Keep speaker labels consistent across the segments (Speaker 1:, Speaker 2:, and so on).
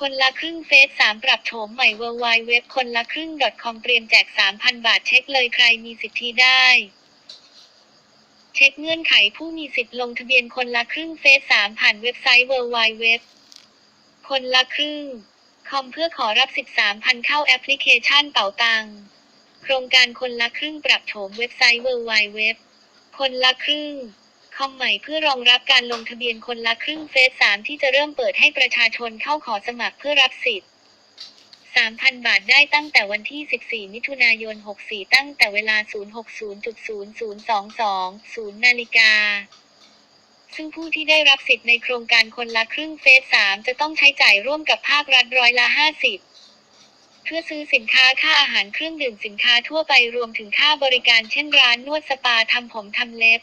Speaker 1: คนละครึ่งเฟส3ปรับโฉมใหม่ w w w คนละครึ่ง .com เตรียมแจก 3,000 บาทเช็คเลยใครมีสิทธิได้ เช็คเงื่อนไขผู้มีสิทธิ์ลงทะเบียนคนละครึ่งเฟส3ผ่านเว็บไซต์ w w w คนละครึ่ง คอมเพื่อขอรับสิทธิ์3,000 เข้าแอปพลิเคชันเป๋าตังโครงการคนละครึ่งปรับโฉมเว็บไซต์ w w w คนละครึ่ง คอมใหม่เพื่อรองรับการลงทะเบียนคนละครึ่งเฟส3ที่จะเริ่มเปิดให้ประชาชนเข้าขอสมัครเพื่อรับสิทธิ์ 3,000 บาทได้ตั้งแต่วันที่ 14 มิถุนายน 64 ตั้งแต่เวลา 060.0022 0 นาฬิกา ซึ่งผู้ที่ได้รับสิทธิ์ในโครงการคนละครึ่งเฟส3จะต้องใช้จ่ายร่วมกับภาครัฐร้อยละ 50เพื่อซื้อสินค้าค่าอาหารเครื่องดื่มสินค้าทั่วไปรวมถึงค่าบริการเช่นร้านนวดสปาทำผมทำเล็บ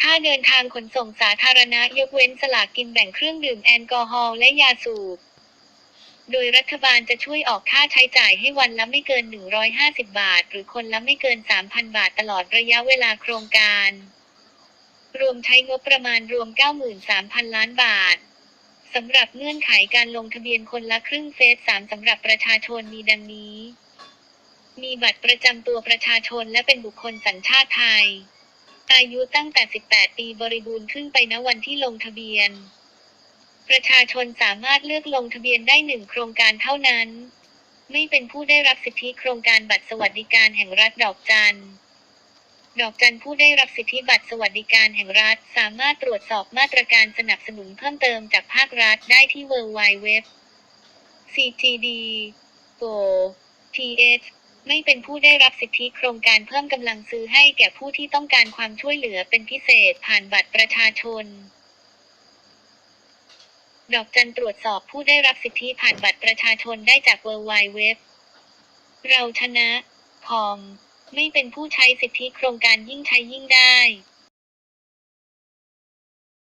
Speaker 1: ค่าเดินทางขนส่งสาธารณะยกเว้นสลากกินแบ่งเครื่องดื่มแอลกอฮอล์และยาสูบ โดยรัฐบาลจะช่วยออกค่าใช้จ่ายให้วันละไม่เกิน 150 บาท หรือคนละไม่เกิน 3,000 บาทตลอดระยะเวลาโครงการ รวมใช้งบประมาณรวม 93,000 ล้านบาทสำหรับเงื่อนไขการลงทะเบียนคนละครึ่งเฟส 3 สำหรับประชาชนมีดังนี้ มีบัตรประจำตัวประชาชนและเป็นบุคคลสัญชาติไทย อายุตั้งแต่ 18 ปีบริบูรณ์ขึ้นไปณวันที่ลงทะเบียน ประชาชนสามารถเลือกลงทะเบียนได้หนึ่งโครงการเท่านั้น ไม่เป็นผู้ได้รับสิทธิโครงการบัตรสวัสดิการแห่งรัฐดอกจันดอกจันผู้ได้รับสิทธิบัตรสวัสดิการแห่งรัฐ สามารถตรวจสอบมาตรการสนับสนุนเพิ่มเติมจากภาครัฐได้ที่ www cgd go th ไม่เป็นผู้ได้รับสิทธิโครงการเพิ่มกำลังซื้อให้แก่ผู้ที่ต้องการความช่วยเหลือเป็นพิเศษผ่านบัตรประชาชน ดอกจันตรวจสอบผู้ได้รับสิทธิผ่านบัตรประชาชนได้จากเว w w w เราชนะคอมไม่เป็นผู้ใช้สิทธิโครงการยิ่งใช้ยิ่งได้